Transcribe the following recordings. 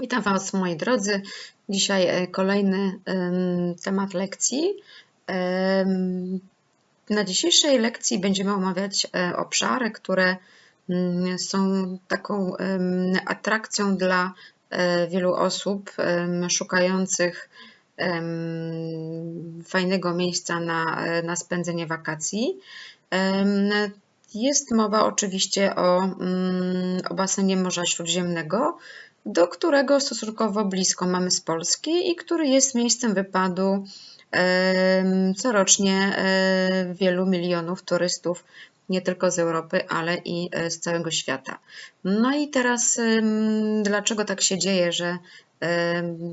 Witam Was, moi drodzy. Dzisiaj e, kolejny temat lekcji. Na dzisiejszej lekcji będziemy omawiać e, obszary, które mm, są taką atrakcją dla e, wielu osób szukających fajnego miejsca na, na spędzenie wakacji. Jest mowa oczywiście o, mm, o basenie Morza Śródziemnego, do którego stosunkowo blisko mamy z Polski i który jest miejscem wypadu corocznie wielu milionów turystów, nie tylko z Europy, ale i e, z całego świata. No i teraz, dlaczego tak się dzieje, że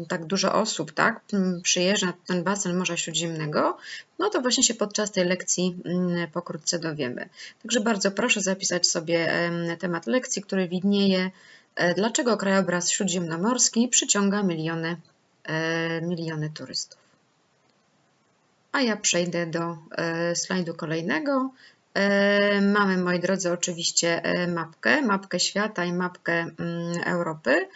tak dużo osób tak, przyjeżdża na ten basen Morza Śródziemnego, no to właśnie się podczas tej lekcji pokrótce dowiemy. Także bardzo proszę zapisać sobie temat lekcji, który widnieje dlaczego krajobraz śródziemnomorski przyciąga miliony, e, miliony turystów? A ja przejdę do e, slajdu kolejnego. Mamy, moi drodzy, oczywiście mapkę, mapkę świata i mapkę mm, Europy,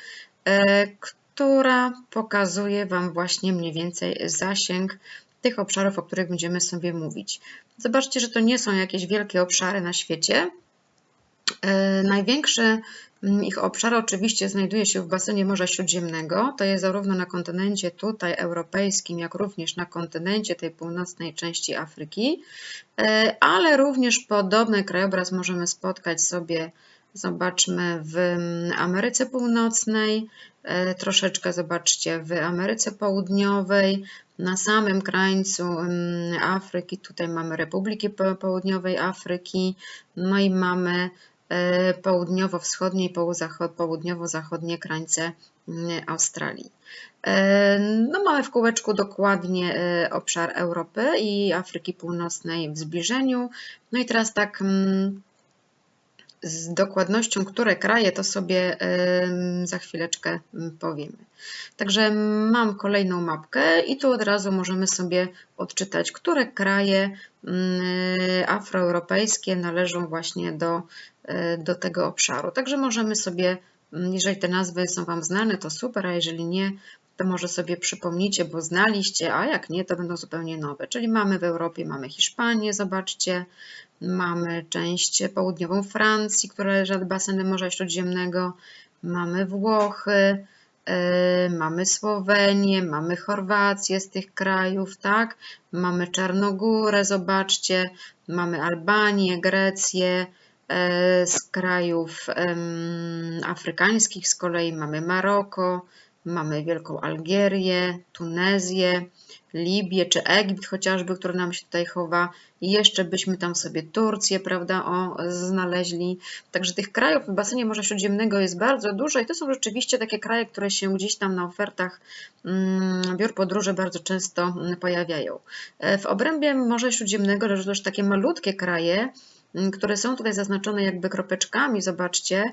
która pokazuje Wam właśnie mniej więcej zasięg tych obszarów, o których będziemy sobie mówić. Zobaczcie, że to nie są jakieś wielkie obszary na świecie. Największy Mm, ich obszar oczywiście znajduje się w basenie Morza Śródziemnego. To jest zarówno na kontynencie tutaj europejskim, jak również na kontynencie tej północnej części Afryki, e, ale również podobny krajobraz możemy spotkać sobie, zobaczmy, w mm, Ameryce Północnej, e, troszeczkę zobaczcie w Ameryce Południowej, na samym krańcu mm, Afryki, tutaj mamy Republiki Południowej Afryki, no i mamy E, południowo-wschodnie i południowo-zachodnie krańce mm, Australii. E, no mamy w kółeczku dokładnie e, obszar Europy i Afryki Północnej w zbliżeniu. No i teraz tak mm, z dokładnością, które kraje, to sobie za chwileczkę mm, powiemy. Także mam kolejną mapkę i tu od razu możemy sobie odczytać, które kraje afroeuropejskie należą właśnie do E, do tego obszaru. Także możemy sobie, mm, jeżeli te nazwy są Wam znane, to super, a jeżeli nie, to może sobie przypomnicie, bo znaliście, a jak nie, to będą zupełnie nowe. Czyli mamy w Europie, mamy Hiszpanię, zobaczcie, mamy część południową Francji, która leży od basenem Morza Śródziemnego, mamy Włochy, e, mamy Słowenię, mamy Chorwację z tych krajów, tak? Mamy Czarnogórę, zobaczcie, mamy Albanię, Grecję, E, z krajów afrykańskich z kolei. Mamy Maroko, mamy Wielką Algierię, Tunezję, Libię czy Egipt chociażby, który nam się tutaj chowa. I jeszcze byśmy tam sobie Turcję, prawda, o, znaleźli. Także tych krajów w basenie Morza Śródziemnego jest bardzo dużo i to są rzeczywiście takie kraje, które się gdzieś tam na ofertach mm, biur podróży bardzo często mm, pojawiają. E, w obrębie Morza Śródziemnego leżą też takie malutkie kraje, Mm, które są tutaj zaznaczone jakby kropeczkami, zobaczcie,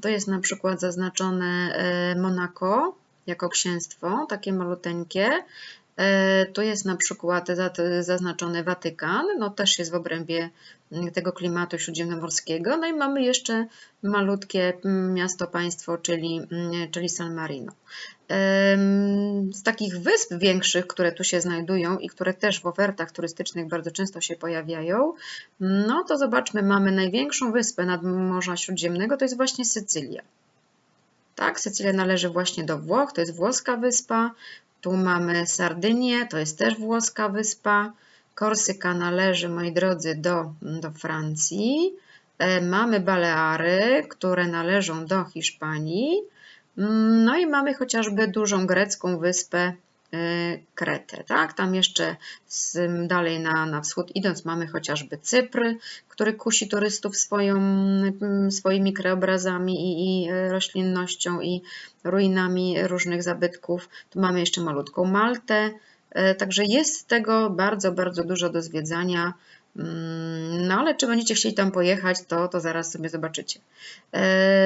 to jest na przykład zaznaczone e, Monako jako księstwo, takie maluteńkie. E, tu jest na przykład zaznaczony Watykan, no też jest w obrębie mm, tego klimatu śródziemnomorskiego. No i mamy jeszcze malutkie mm, miasto, państwo, czyli, czyli San Marino. Z takich wysp większych, które tu się znajdują i które też w ofertach turystycznych bardzo często się pojawiają, no to zobaczmy, mamy największą wyspę nad Morza Śródziemnego, to jest właśnie Sycylia. Tak, Sycylia należy właśnie do Włoch, to jest włoska wyspa. Tu mamy Sardynię, to jest też włoska wyspa. Korsyka należy, moi drodzy, do, do Francji. E, mamy Baleary, które należą do Hiszpanii. No i mamy chociażby dużą grecką wyspę Kretę, tak? Tam jeszcze dalej na, na wschód idąc mamy chociażby Cypr, który kusi turystów swoją, mm, swoimi krajobrazami i, i y, roślinnością i ruinami różnych zabytków. Tu mamy jeszcze malutką Maltę, y, także jest tego bardzo, bardzo dużo do zwiedzania. Mm, no ale czy będziecie chcieli tam pojechać, to, to zaraz sobie zobaczycie.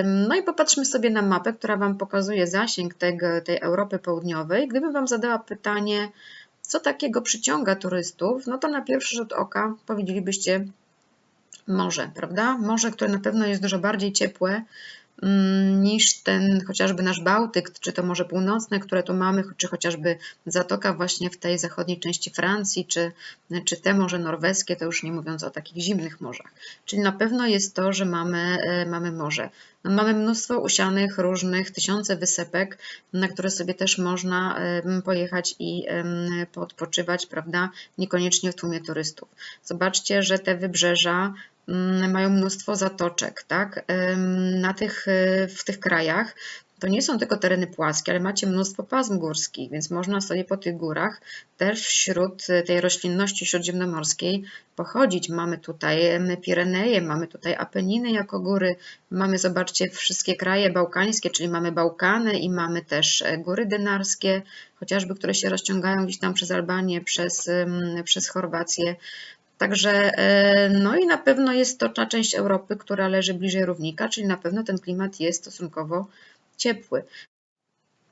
No i popatrzmy sobie na mapę, która Wam pokazuje zasięg tego, tej Europy Południowej. Gdybym Wam zadała pytanie, co takiego przyciąga turystów, no to na pierwszy rzut oka powiedzielibyście morze, prawda? Morze, które na pewno jest dużo bardziej ciepłe niż ten chociażby nasz Bałtyk, czy to Morze Północne, które tu mamy, czy chociażby zatoka właśnie w tej zachodniej części Francji, czy, czy te Morze Norweskie, to już nie mówiąc o takich zimnych morzach. Czyli na pewno jest to, że mamy, e, mamy morze. No, mamy mnóstwo usianych różnych, tysiące wysepek, na które sobie też można pojechać i podpoczywać, prawda? Niekoniecznie w tłumie turystów. Zobaczcie, że te wybrzeża mm, mają mnóstwo zatoczek, tak? Na tych, e, w tych krajach to nie są tylko tereny płaskie, ale macie mnóstwo pasm górskich, więc można sobie po tych górach też wśród tej roślinności śródziemnomorskiej pochodzić. Mamy tutaj Pireneje, mamy tutaj Apeniny jako góry, mamy, zobaczcie, wszystkie kraje bałkańskie, czyli mamy Bałkany i mamy też e, góry dynarskie, chociażby, które się rozciągają gdzieś tam przez Albanię, przez, przez Chorwację. Także, e, no i na pewno jest to ta część Europy, która leży bliżej równika, czyli na pewno ten klimat jest stosunkowo ciepły.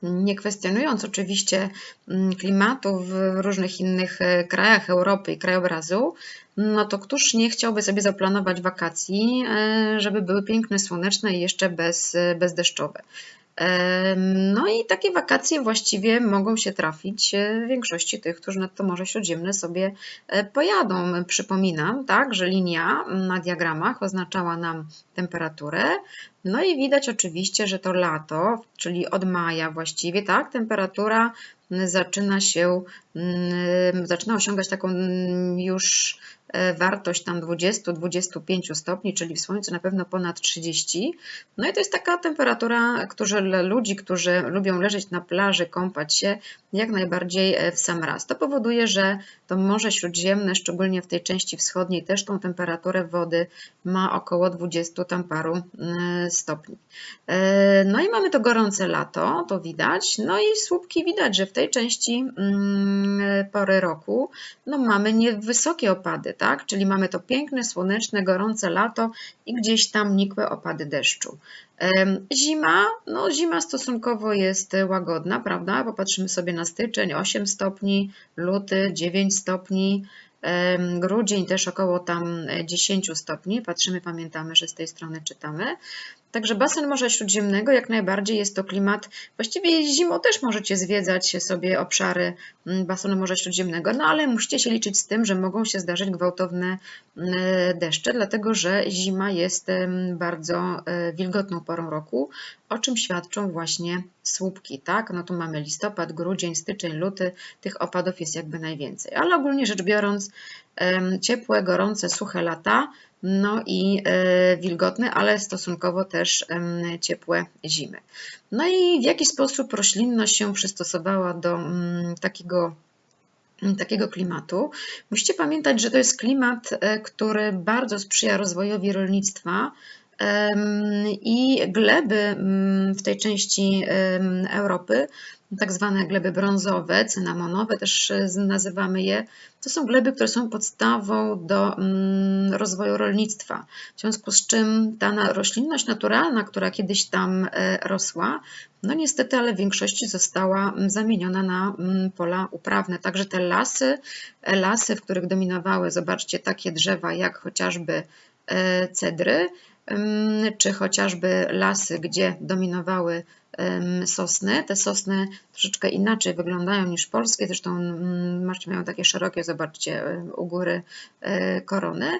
Nie kwestionując oczywiście mm, klimatu w różnych innych e, krajach Europy i krajobrazu, no to któż nie chciałby sobie zaplanować wakacji, e, żeby były piękne, słoneczne i jeszcze bez, bezdeszczowe. No i takie wakacje właściwie mogą się trafić w większości tych, którzy nad to Morze Śródziemne sobie pojadą. Przypominam, tak, że linia na diagramach oznaczała nam temperaturę, no i widać oczywiście, że to lato, czyli od maja właściwie, tak, temperatura zaczyna się, mm, zaczyna osiągać taką mm, już E, wartość tam 20-25 stopni, czyli w słońcu na pewno ponad 30. No i to jest taka temperatura, którzy ludzi, którzy lubią leżeć na plaży, kąpać się, jak najbardziej e, w sam raz. To powoduje, że to Morze Śródziemne, szczególnie w tej części wschodniej, też tą temperaturę wody ma około 20 tam paru e, stopni. No i mamy to gorące lato, to widać. No i słupki widać, że w tej części mm, pory roku no mamy niewysokie opady, tak? Czyli mamy to piękne, słoneczne, gorące lato i gdzieś tam nikłe opady deszczu. Zima, no zima stosunkowo jest łagodna, prawda? Popatrzymy sobie na styczeń 8 stopni, luty 9 stopni, grudzień też około tam 10 stopni. Patrzymy, pamiętamy, że z tej strony czytamy. Także basen Morza Śródziemnego jak najbardziej jest to klimat, właściwie zimą też możecie zwiedzać sobie obszary mm, basenu Morza Śródziemnego, no ale musicie się liczyć z tym, że mogą się zdarzyć gwałtowne mm, deszcze, dlatego że zima jest bardzo e, wilgotną porą roku, o czym świadczą właśnie słupki, tak? No tu mamy listopad, grudzień, styczeń, luty, tych opadów jest jakby najwięcej, ale ogólnie rzecz biorąc ciepłe, gorące, suche lata, no i e, wilgotne, ale stosunkowo też ciepłe zimy. No i w jaki sposób roślinność się przystosowała do mm, takiego mm, takiego klimatu. Musicie pamiętać, że to jest klimat, e, który bardzo sprzyja rozwojowi rolnictwa i gleby mm, w tej części Europy tak zwane gleby brązowe, cynamonowe też e, nazywamy je. To są gleby, które są podstawą do mm, rozwoju rolnictwa. W związku z czym ta roślinność naturalna, która kiedyś tam e, rosła, no niestety, ale w większości została zamieniona na pola uprawne. Także te lasy, e, lasy, w których dominowały, zobaczcie, takie drzewa jak chociażby cedry, czy chociażby lasy, gdzie dominowały sosny. Te sosny troszeczkę inaczej wyglądają niż polskie, zresztą marcie mają takie szerokie, zobaczcie, u góry e, korony.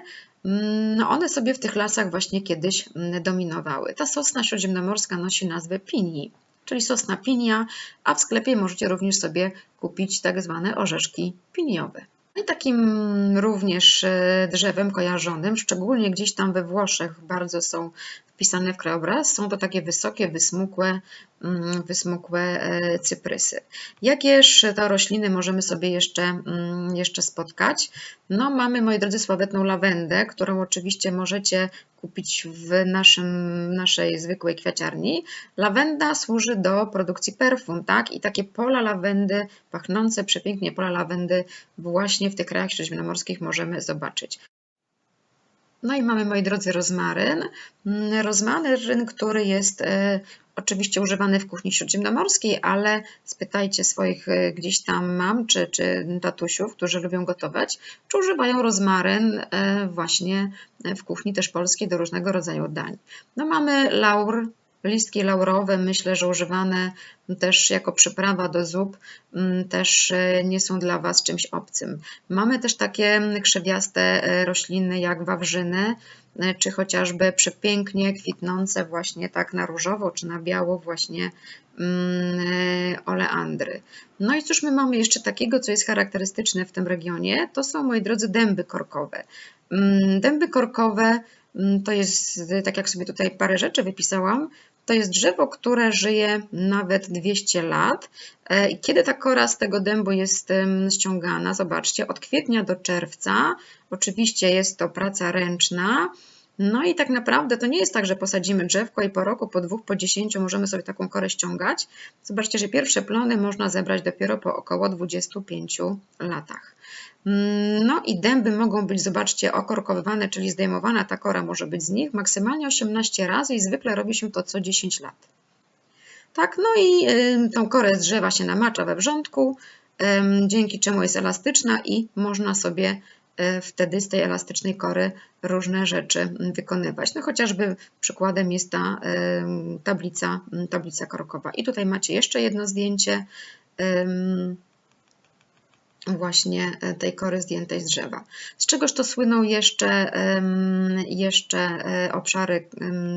No one sobie w tych lasach właśnie kiedyś dominowały. Ta sosna śródziemnomorska nosi nazwę pinii, czyli sosna pinia, a w sklepie możecie również sobie kupić tak zwane orzeszki piniowe. I takim również e, drzewem kojarzonym, szczególnie gdzieś tam we Włoszech bardzo są wpisane w krajobraz, są to takie wysokie, wysmukłe, mm, wysmukłe e, cyprysy. Jakież to rośliny możemy sobie jeszcze, mm, jeszcze spotkać? No mamy, moi drodzy, sławetną lawendę, którą oczywiście możecie kupić w naszym, naszej zwykłej kwiaciarni. Lawenda służy do produkcji perfum, tak? I takie pola lawendy, pachnące przepięknie pola lawendy właśnie w tych krajach śródziemnomorskich możemy zobaczyć. No i mamy, moi drodzy, rozmaryn. Mm, rozmaryn, który jest e, oczywiście używany w kuchni śródziemnomorskiej, ale spytajcie swoich e, gdzieś tam mam czy, czy tatusiów, którzy lubią gotować, czy używają rozmaryn e, właśnie w kuchni też polskiej do różnego rodzaju dań. No mamy laur, Listki laurowe, myślę, że używane też jako przyprawa do zup, mm, też e, nie są dla Was czymś obcym. Mamy też takie krzewiaste e, rośliny jak wawrzyny, e, czy chociażby przepięknie kwitnące właśnie tak na różowo czy na biało właśnie mm, oleandry. No i cóż my mamy jeszcze takiego, co jest charakterystyczne w tym regionie? To są, moi drodzy, dęby korkowe. Mm, dęby korkowe to jest, tak jak sobie tutaj parę rzeczy wypisałam, to jest drzewo, które żyje nawet 200 lat. E, I kiedy ta kora z tego dębu jest ściągana, zobaczcie, od kwietnia do czerwca, oczywiście jest to praca ręczna, no i tak naprawdę to nie jest tak, że posadzimy drzewko i po roku, po dwóch, po dziesięciu możemy sobie taką korę ściągać. Zobaczcie, że pierwsze plony można zebrać dopiero po około 25 latach. No i dęby mogą być, zobaczcie, okorkowywane, czyli zdejmowana ta kora może być z nich maksymalnie 18 razy i zwykle robi się to co 10 lat. Tak, no i tą korę z drzewa się namacza we wrzątku, dzięki czemu jest elastyczna i można sobie wtedy z tej elastycznej kory różne rzeczy wykonywać. No chociażby przykładem jest ta tablica, tablica korkowa. I tutaj macie jeszcze jedno zdjęcie właśnie e, tej kory zdjętej z drzewa. Z czegoż to słyną jeszcze, jeszcze e, obszary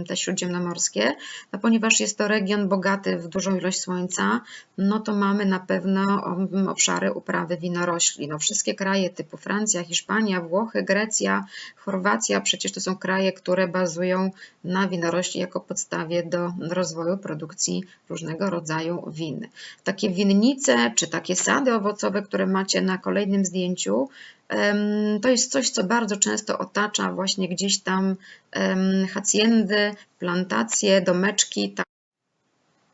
te śródziemnomorskie? No, ponieważ jest to region bogaty w dużą ilość słońca, no to mamy na pewno obszary uprawy winorośli. No, wszystkie kraje typu Francja, Hiszpania, Włochy, Grecja, Chorwacja, przecież to są kraje, które bazują na winorośli jako podstawie do rozwoju produkcji różnego rodzaju win. Takie winnice czy takie sady owocowe, które macie na kolejnym zdjęciu, to jest coś, co bardzo często otacza właśnie gdzieś tam haciendy, plantacje, domeczki.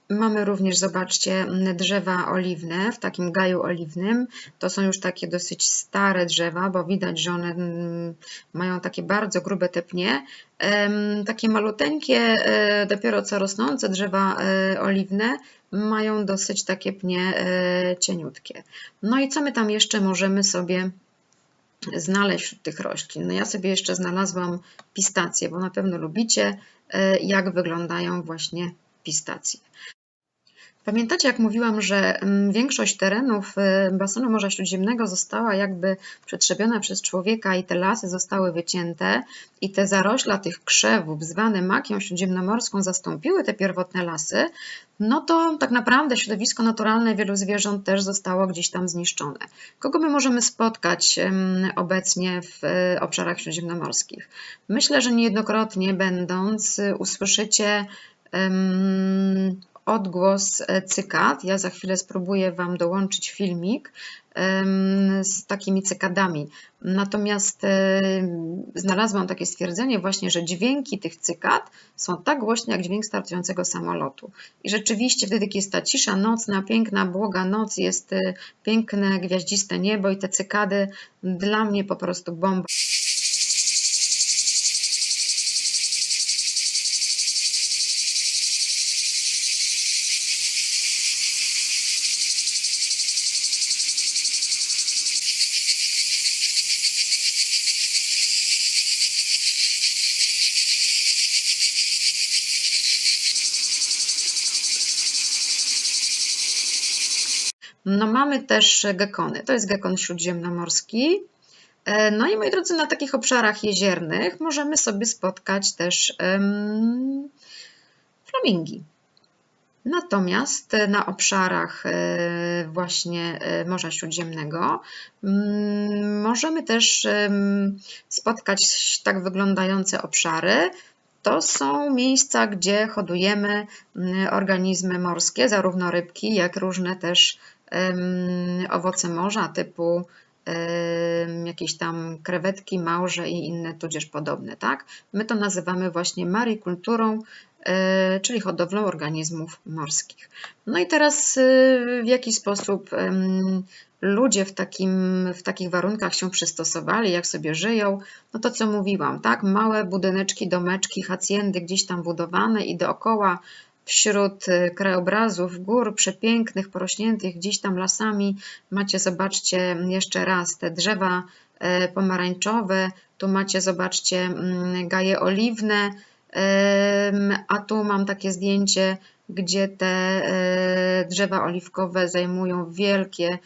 Mamy również, zobaczcie, drzewa oliwne w takim gaju oliwnym. To są już takie dosyć stare drzewa, bo widać, że one mm, mają takie bardzo grube tepnie. Takie maluteńkie, e, dopiero co rosnące drzewa e, oliwne mają dosyć takie pnie e, cieniutkie. No i co my tam jeszcze możemy sobie znaleźć wśród tych roślin? No ja sobie jeszcze znalazłam pistacje, bo na pewno lubicie, jak wyglądają właśnie pistacje. Pamiętacie, jak mówiłam, że mm, większość terenów y, basenu Morza Śródziemnego została jakby przetrzebiona przez człowieka i te lasy zostały wycięte i te zarośla tych krzewów zwane makią śródziemnomorską zastąpiły te pierwotne lasy, no to tak naprawdę środowisko naturalne wielu zwierząt też zostało gdzieś tam zniszczone. Kogo my możemy spotkać obecnie w y, obszarach śródziemnomorskich? Myślę, że niejednokrotnie będąc y, usłyszycie odgłos e, cykad. Ja za chwilę spróbuję Wam dołączyć filmik z takimi cykadami. Natomiast e, znalazłam takie stwierdzenie właśnie, że dźwięki tych cykad są tak głośne jak dźwięk startującego samolotu. I rzeczywiście wtedy, kiedy jest ta cisza nocna, piękna, błoga noc, jest e, piękne, gwiaździste niebo i te cykady dla mnie po prostu bomba. Też gekony. To jest gekon śródziemnomorski. E, no i moi drodzy, na takich obszarach jeziernych możemy sobie spotkać też um, flamingi. Natomiast na obszarach e, właśnie e, Morza Śródziemnego możemy też spotkać tak wyglądające obszary. To są miejsca, gdzie hodujemy organizmy morskie, zarówno rybki, jak różne też owoce morza typu jakieś tam krewetki, małże i inne tudzież podobne, tak? My to nazywamy właśnie marikulturą, e, czyli hodowlą organizmów morskich. No i teraz e, w jaki sposób ludzie w, takim, w takich warunkach się przystosowali, jak sobie żyją, no to co mówiłam, tak? Małe budyneczki, domeczki, hacjendy gdzieś tam budowane i dookoła wśród y, krajobrazów gór przepięknych, porośniętych gdzieś tam lasami. Macie, zobaczcie jeszcze raz te drzewa e, pomarańczowe, tu macie, zobaczcie, mm, gaje oliwne, A tu mam takie zdjęcie, gdzie te e, drzewa oliwkowe zajmują wielkie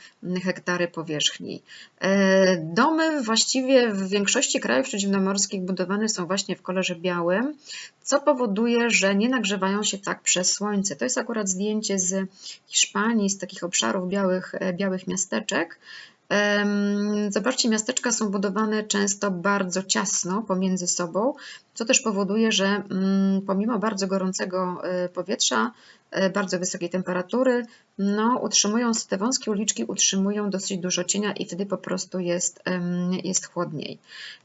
hektary powierzchni. E, domy właściwie w większości krajów śródziemnomorskich budowane są właśnie w kolorze białym, co powoduje, że nie nagrzewają się tak przez słońce. To jest akurat zdjęcie z Hiszpanii, z takich obszarów białych, e, białych miasteczek. Zobaczcie, miasteczka są budowane często bardzo ciasno pomiędzy sobą, co też powoduje, że mm, pomimo bardzo gorącego e, powietrza, e, bardzo wysokiej temperatury, no, utrzymują te wąskie uliczki, utrzymują dosyć dużo cienia i wtedy po prostu jest, jest chłodniej.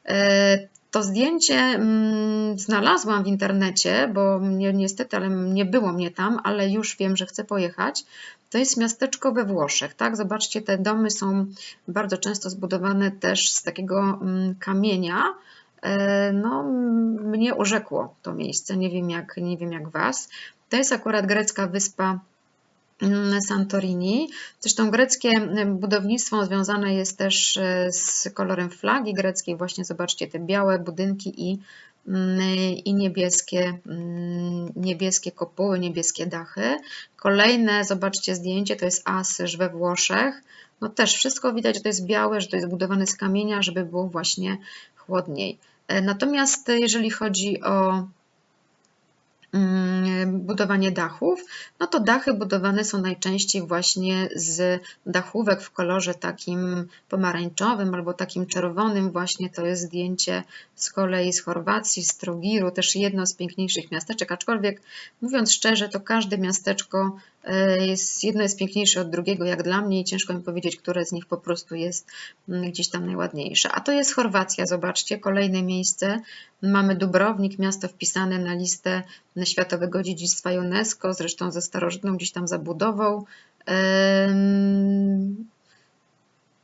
E, to zdjęcie mm, znalazłam w internecie, bo niestety, ale nie było mnie tam, ale już wiem, że chcę pojechać. To jest miasteczko we Włoszech, tak? Zobaczcie, te domy są bardzo często zbudowane też z takiego mm, kamienia. E, no, mnie urzekło to miejsce, nie wiem jak, nie wiem jak Was. To jest akurat grecka wyspa mm, Santorini. Zresztą greckie budownictwo związane jest też e, z kolorem flagi greckiej. Właśnie zobaczcie te białe budynki i i niebieskie, mm, niebieskie kopuły, niebieskie dachy. Kolejne, zobaczcie zdjęcie, to jest Asyż we Włoszech. No też wszystko widać, że to jest białe, że to jest budowane z kamienia, żeby było właśnie chłodniej. E, natomiast jeżeli chodzi o Mm, budowanie dachów, no to dachy budowane są najczęściej właśnie z dachówek w kolorze takim pomarańczowym albo takim czerwonym. Właśnie to jest zdjęcie z kolei z Chorwacji, z Trogiru, też jedno z piękniejszych miasteczek, aczkolwiek mówiąc szczerze, to każde miasteczko jest, jedno jest piękniejsze od drugiego, jak dla mnie, i ciężko mi powiedzieć, które z nich po prostu jest mm, gdzieś tam najładniejsze. A to jest Chorwacja, zobaczcie, kolejne miejsce. Mamy Dubrownik, miasto wpisane na listę Światowego Dziedzictwa UNESCO, zresztą ze starożytną gdzieś tam zabudową.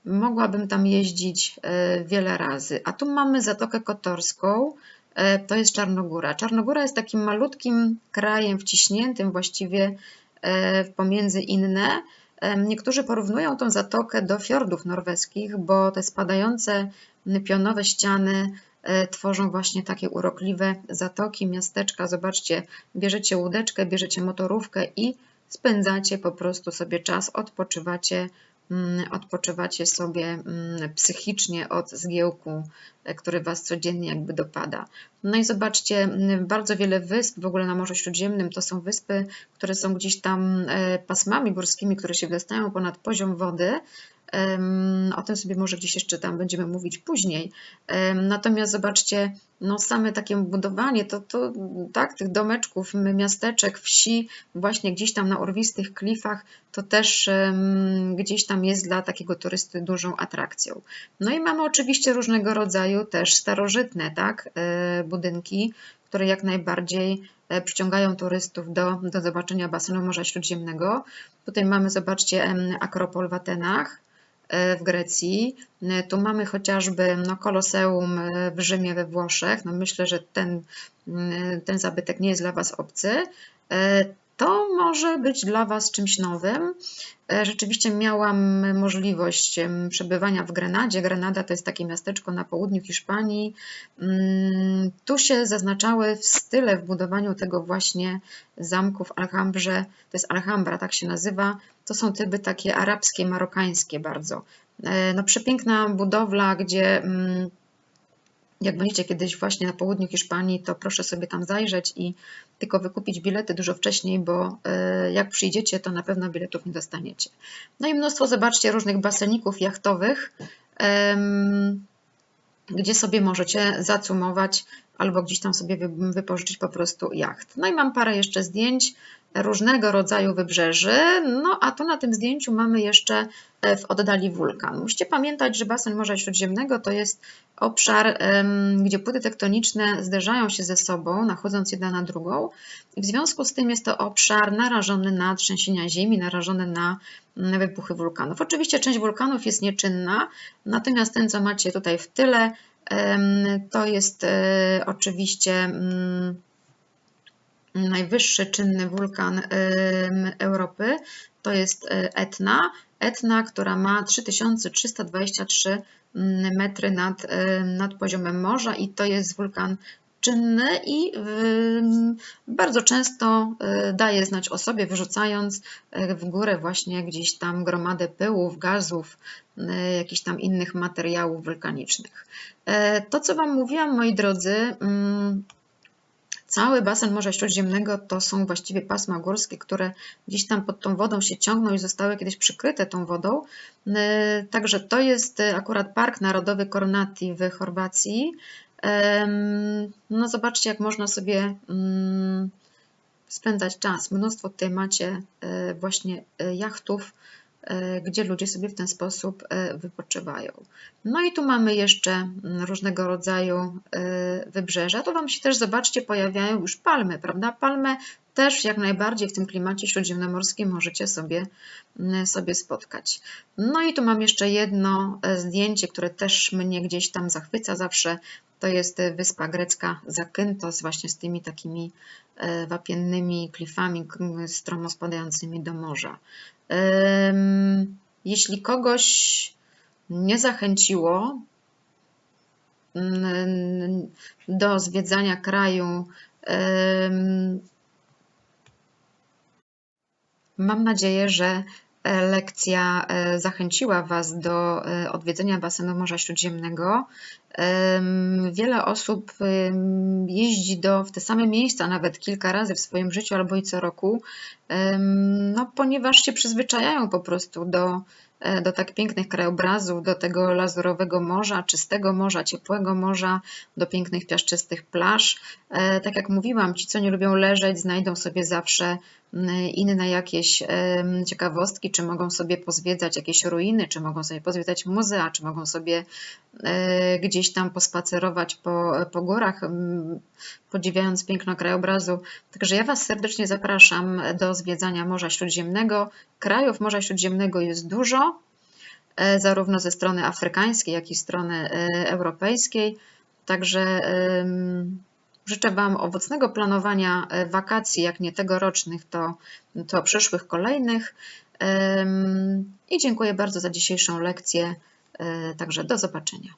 Mogłabym tam jeździć e, wiele razy. A tu mamy Zatokę Kotorską, e, to jest Czarnogóra. Czarnogóra jest takim malutkim krajem wciśniętym właściwie E, pomiędzy inne. E, niektórzy porównują tą zatokę do fiordów norweskich, bo te spadające pionowe ściany e, tworzą właśnie takie urokliwe zatoki, miasteczka. Zobaczcie, bierzecie łódeczkę, bierzecie motorówkę i spędzacie po prostu sobie czas, odpoczywacie odpoczywacie sobie mm, psychicznie od zgiełku, e, który Was codziennie jakby dopada. No i zobaczcie, mm, bardzo wiele wysp w ogóle na Morzu Śródziemnym to są wyspy, które są gdzieś tam e, pasmami górskimi, które się wystają ponad poziom wody, o tym sobie może gdzieś jeszcze tam będziemy mówić później. Natomiast zobaczcie, no same takie budowanie, to, to tak, tych domeczków, miasteczek, wsi, właśnie gdzieś tam na urwistych klifach, to też gdzieś tam jest dla takiego turysty dużą atrakcją. No i mamy oczywiście różnego rodzaju też starożytne, tak, e, budynki, które jak najbardziej e, przyciągają turystów do, do zobaczenia basenu Morza Śródziemnego. Tutaj mamy, zobaczcie, Akropol w Atenach, w Grecji. E, tu mamy chociażby no, Koloseum e, w Rzymie we Włoszech. No, myślę, że ten, ten zabytek nie jest dla Was obcy. To może być dla Was czymś nowym. Rzeczywiście miałam możliwość przebywania w Grenadzie. Grenada to jest takie miasteczko na południu Hiszpanii. Mm, tu się zaznaczały w style w budowaniu tego właśnie zamku w Alhambrze. To jest Alhambra, tak się nazywa. To są typy takie arabskie, marokańskie bardzo. E, no, przepiękna budowla, gdzie mm, jak będziecie kiedyś właśnie na południu Hiszpanii, to proszę sobie tam zajrzeć i tylko wykupić bilety dużo wcześniej, bo e, jak przyjdziecie, to na pewno biletów nie dostaniecie. No i mnóstwo, zobaczcie, różnych baseników jachtowych, gdzie sobie możecie zacumować albo gdzieś tam sobie wypożyczyć po prostu jacht. No i mam parę jeszcze zdjęć różnego rodzaju wybrzeży. No a tu na tym zdjęciu mamy jeszcze e, w oddali wulkan. Musicie pamiętać, że basen Morza Śródziemnego to jest obszar, gdzie płyty tektoniczne zderzają się ze sobą, nachodząc jedna na drugą. I w związku z tym jest to obszar narażony na trzęsienia ziemi, narażony na mm, wybuchy wulkanów. Oczywiście część wulkanów jest nieczynna, natomiast ten, co macie tutaj w tyle, to jest e, oczywiście mm, najwyższy czynny wulkan Europy, to jest e, Etna. Etna, która ma 3323 metry nad, nad poziomem morza i to jest wulkan czynny i bardzo często y, daje znać o sobie, wyrzucając y, w górę właśnie gdzieś tam gromadę pyłów, gazów, y, jakichś tam innych materiałów wulkanicznych. To, co Wam mówiłam, moi drodzy, mm, Cały basen Morza Śródziemnego to są właściwie pasma górskie, które gdzieś tam pod tą wodą się ciągną i zostały kiedyś przykryte tą wodą. E, Także to jest e, akurat Park Narodowy Kornati w Chorwacji. No zobaczcie, jak można sobie mm, spędzać czas. Mnóstwo tutaj macie e, właśnie jachtów, gdzie ludzie sobie w ten sposób e, wypoczywają. No i tu mamy jeszcze mm, różnego rodzaju e, wybrzeża. Tu Wam się też, zobaczcie, pojawiają już palmy, prawda? Palmy też jak najbardziej w tym klimacie śródziemnomorskim możecie sobie, mm, sobie spotkać. No i tu mam jeszcze jedno e, zdjęcie, które też mnie gdzieś tam zachwyca zawsze. To jest e, wyspa grecka Zakynthos, właśnie z tymi takimi e, wapiennymi klifami stromo spadającymi do morza. Jeśli kogoś nie zachęciło do zwiedzania kraju, Mam nadzieję, że lekcja e, zachęciła Was do e, odwiedzenia basenu Morza Śródziemnego. Em, Wiele osób jeździ do, w te same miejsca nawet kilka razy w swoim życiu albo i co roku, no, ponieważ się przyzwyczajają po prostu do, e, do tak pięknych krajobrazów, do tego lazurowego morza, czystego morza, ciepłego morza, do pięknych piaszczystych plaż. E, Tak jak mówiłam, ci, co nie lubią leżeć, znajdą sobie zawsze inne jakieś em, ciekawostki, czy mogą sobie pozwiedzać jakieś ruiny, czy mogą sobie pozwiedzać muzea, czy mogą sobie e, gdzieś tam pospacerować po, po górach, podziwiając piękno krajobrazu. Także ja Was serdecznie zapraszam do zwiedzania Morza Śródziemnego. Krajów Morza Śródziemnego jest dużo, e, zarówno ze strony afrykańskiej, jak i strony e, europejskiej. Także życzę Wam owocnego planowania e, wakacji, jak nie tegorocznych, to, to przyszłych kolejnych. I dziękuję bardzo za dzisiejszą lekcję. E, Także do zobaczenia.